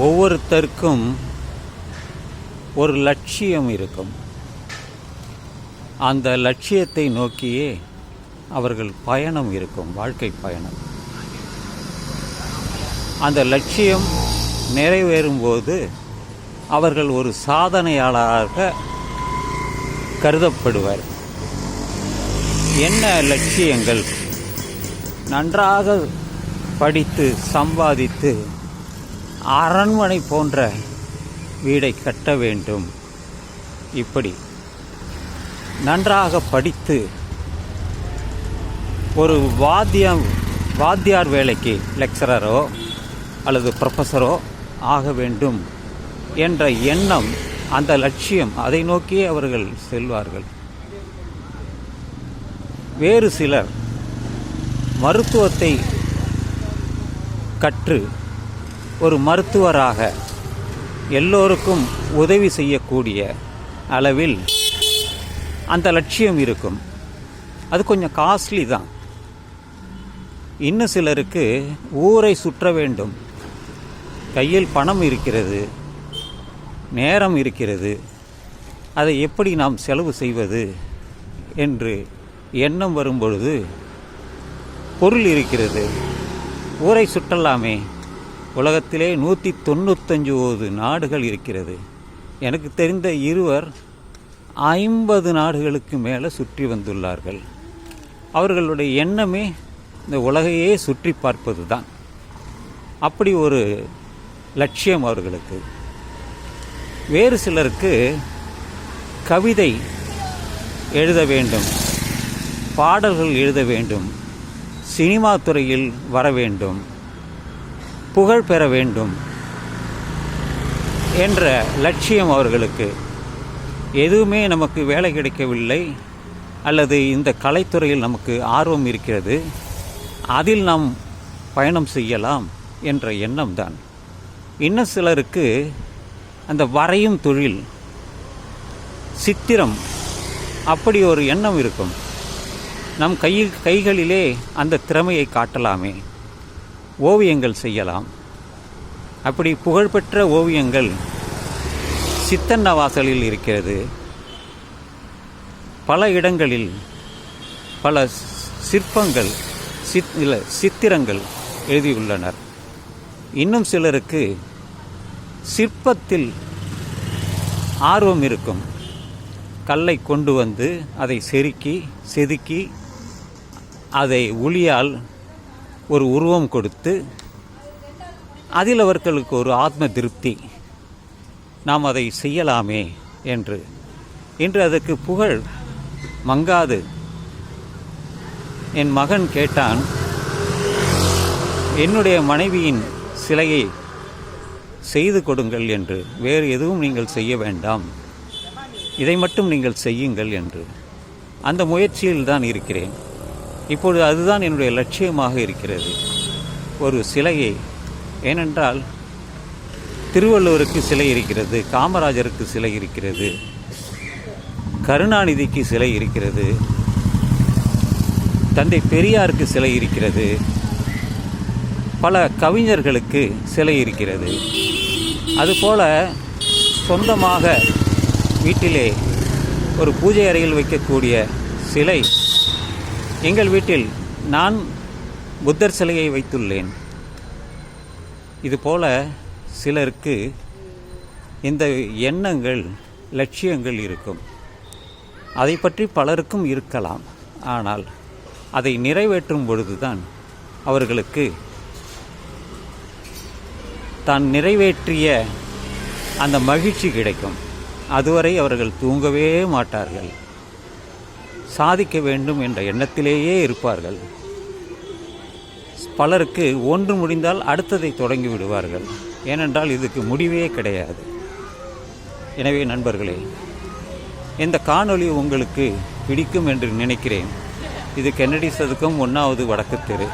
ஒவ்வொருத்தருக்கும் ஒரு லட்சியம் இருக்கும். அந்த லட்சியத்தை நோக்கியே அவர்கள் பயணம் இருக்கும் வாழ்க்கை பயணம். அந்த லட்சியம் நிறைவேறும்போது அவர்கள் ஒரு சாதனையாளராக கருதப்படுவர். என்ன லட்சியங்கள்? நன்றாக படித்து சம்பாதித்து அரண்மனை போன்ற வீடை கட்ட வேண்டும். இப்படி நன்றாக படித்து ஒரு வாத்தியம் வாத்தியார் வேலைக்கு லெக்சரரோ அல்லது ப்ரொஃபஸரோ ஆக வேண்டும் என்ற எண்ணம் அந்த லட்சியம் அதை நோக்கியே அவர்கள் செல்வார்கள். வேறு சிலர் மருத்துவத்தை கற்று ஒரு மருத்துவராக எல்லோருக்கும் உதவி செய்யக்கூடிய அளவில் அந்த லட்சியம் இருக்கும். அது கொஞ்சம் காஸ்ட்லி தான். இன்னும் சிலருக்கு ஊரை சுற்ற வேண்டும். கையில் பணம் இருக்கிறது நேரம் இருக்கிறது. அதை எப்படி நாம் செலவு செய்வது என்று எண்ணம் வரும்பொழுது பொருள் இருக்கிறது. ஊரை சுற்றலாமே. உலகத்திலே நூற்றி தொண்ணூத்தஞ்சு நாடுகள் இருக்கிறது. எனக்கு தெரிந்த இருவர் ஐம்பது நாடுகளுக்கு மேலே சுற்றி வந்துள்ளார்கள். அவர்களுடைய எண்ணமே இந்த உலகையே சுற்றி பார்ப்பது தான் அப்படி ஒரு லட்சியம் அவர்களுக்கு. வேறு சிலருக்கு கவிதை எழுத வேண்டும் பாடல்கள் எழுத வேண்டும் சினிமா துறையில் வர வேண்டும் புகழ் பெற வேண்டும் என்ற லட்சியம் அவர்களுக்கு. எதுவுமே நமக்கு வேலை கிடைக்கவில்லை அல்லது இந்த கலைத்துறையில் நமக்கு ஆர்வம் இருக்கிறது அதில் நாம் பயணம் செய்யலாம் என்ற எண்ணம் தான் இன்னும் சிலருக்கு அந்த வரையும் தொழில் சித்திரம் அப்படி ஒரு எண்ணம் இருக்கும். நம் கையில் கைகளிலே அந்த திறமையை காட்டலாமே. ஓவியங்கள் செய்யலாம். அப்படி புகழ்பெற்ற ஓவியங்கள் சித்தன்ன வாசலில் இருக்கிறது. பல இடங்களில் பல சிற்பங்கள் சித் இல்லை சித்திரங்கள் எழுதியுள்ளனர். இன்னும் சிலருக்கு சிற்பத்தில் ஆர்வம் இருக்கும். கல்லை கொண்டு வந்து அதை செருக்கி செதுக்கி அதை உளியால் ஒரு உருவம் கொடுத்து அதில் அவர்களுக்கு ஒரு ஆத்ம திருப்தி. நாம் அதை செய்யலாமே என்று. இன்று அதற்கு புகழ் மங்காது. என் மகன் கேட்டான் என்னுடைய மனைவியின் சிலையை செய்து கொடுங்கள் என்று. வேறு எதுவும் நீங்கள் செய்ய வேண்டாம். இதை மட்டும் நீங்கள் செய்யுங்கள் என்று. அந்த முயற்சியில் தான் இருக்கிறேன். இப்பொழுது அதுதான் என்னுடைய லட்சியமாக இருக்கிறது. ஒரு சிலையை ஏனென்றால் திருவள்ளுவருக்கு சிலை இருக்கிறது காமராஜருக்கு சிலை இருக்கிறது கருணாநிதிக்கு சிலை இருக்கிறது தந்தை பெரியாருக்கு சிலை இருக்கிறது பல கவிஞர்களுக்கு சிலை இருக்கிறது. அதுபோல சொந்தமாக வீட்டிலே ஒரு பூஜை அறையில் வைக்கக்கூடிய சிலை எங்கள் வீட்டில் நான் புத்தர் சிலையை வைத்துள்ளேன். இதுபோல சிலருக்கு இந்த எண்ணங்கள் லட்சியங்கள் இருக்கும். அதை பற்றி பலருக்கும் இருக்கலாம். ஆனால் அதை நிறைவேற்றும் பொழுதுதான் அவர்களுக்கு தான் நிறைவேற்றிய அந்த மகிழ்ச்சி கிடைக்கும். அதுவரை அவர்கள் தூங்கவே மாட்டார்கள். சாதிக்க வேண்டும் என்ற எண்ணத்திலேயே இருப்பார்கள். பலருக்கு ஒன்று முடிந்தால் அடுத்ததை தொடங்கி விடுவார்கள். ஏனென்றால் இதுக்கு முடிவே கிடையாது. எனவே நண்பர்களே இந்த காணொளி உங்களுக்கு பிடிக்கும் என்று நினைக்கிறேன். இது கென்னடி சதுக்கம் ஒன்றாவது வடக்கு தெரு.